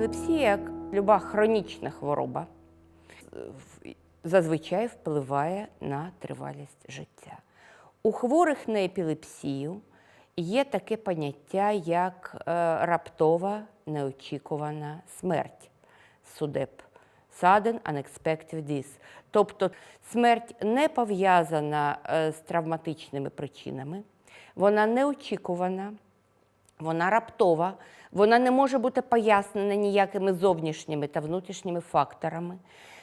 Епілепсія, як люба хронічна хвороба, зазвичай впливає на тривалість життя. У хворих на епілепсію є таке поняття, як е, раптова неочікувана смерть судеб. Sudden unexpected death. Тобто смерть не пов'язана е, з травматичними причинами, вона неочікувана, вона раптова, вона не може бути пояснена ніякими зовнішніми та внутрішніми факторами.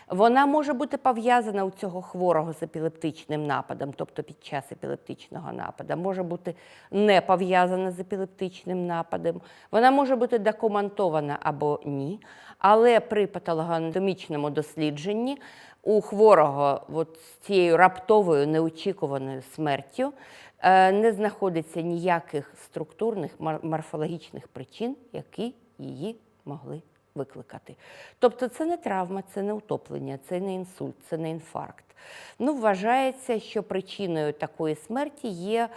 Вона може бути пов'язана у цього хворого з епілептичним нападом, тобто під час епілептичного нападу, може бути не пов'язана з епілептичним нападом, вона може бути документована або ні. Але при патологоанатомічному дослідженні у хворого от з цією раптовою неочікуваною смертю е, не знаходиться ніяких структурних мор- морфологічних причин, які її могли викликати. Тобто це не травма, це не утоплення, це не інсульт, це не інфаркт. Ну, вважається, що причиною такої смерті є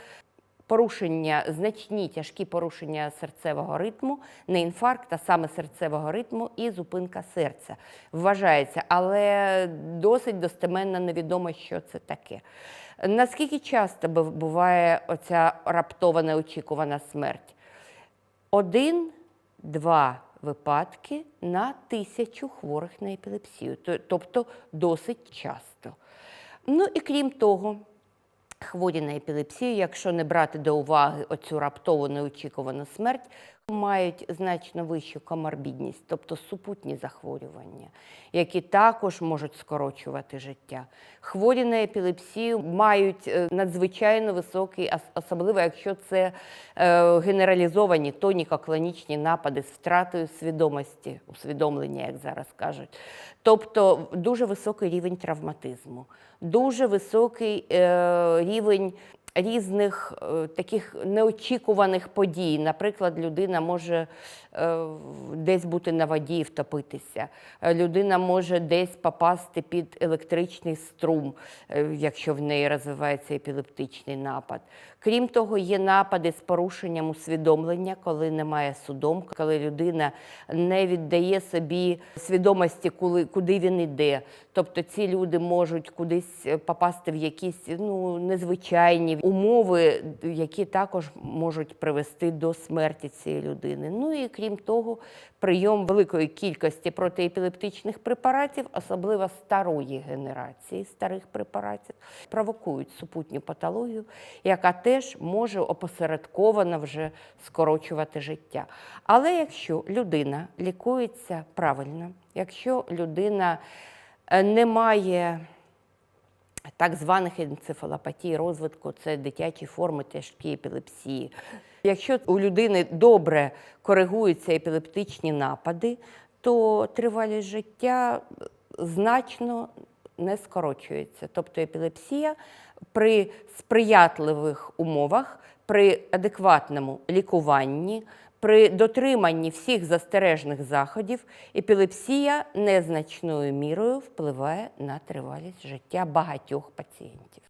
порушення, значні тяжкі порушення серцевого ритму, не інфаркт, а саме серцевого ритму і зупинка серця. Вважається, але досить достеменно невідомо, що це таке. Наскільки часто буває оця раптова неочікувана смерть? Один-два випадки на тисячу хворих на епілепсію, тобто досить часто. Ну і крім того, хворі на епілепсію, якщо не брати до уваги оцю раптову неочікувану смерть, мають значно вищу коморбідність, тобто супутні захворювання, які також можуть скорочувати життя. Хворі на епілепсію мають е, надзвичайно високий, особливо якщо це е, генералізовані тоніко-клонічні напади з втратою свідомості, усвідомлення, як зараз кажуть. Тобто дуже високий рівень травматизму, дуже високий е, рівень різних е, таких неочікуваних подій. Наприклад, людина може е, десь бути на воді і втопитися. Е, Людина може десь попасти під електричний струм, якщо в неї розвивається епілептичний напад. Крім того, є напади з порушенням усвідомлення, коли немає судом, коли людина не віддає собі свідомості, куди він іде. Тобто ці люди можуть кудись попасти в якісь ну, незвичайні умови, які також можуть привести до смерті цієї людини. Ну і крім того, прийом великої кількості протиепілептичних препаратів, особливо старої генерації старих препаратів, провокують супутню патологію, яка теж може опосередковано вже скорочувати життя. Але якщо людина лікується правильно, якщо людина е, не має так званих енцефалопатій розвитку, це дитячі форми тяжкої епілепсії. Якщо у людини добре коригуються епілептичні напади, то тривалість життя значно не скорочується. Тобто епілепсія при сприятливих умовах, при адекватному лікуванні, при дотриманні всіх застережних заходів, епілепсія незначною мірою впливає на тривалість життя багатьох пацієнтів.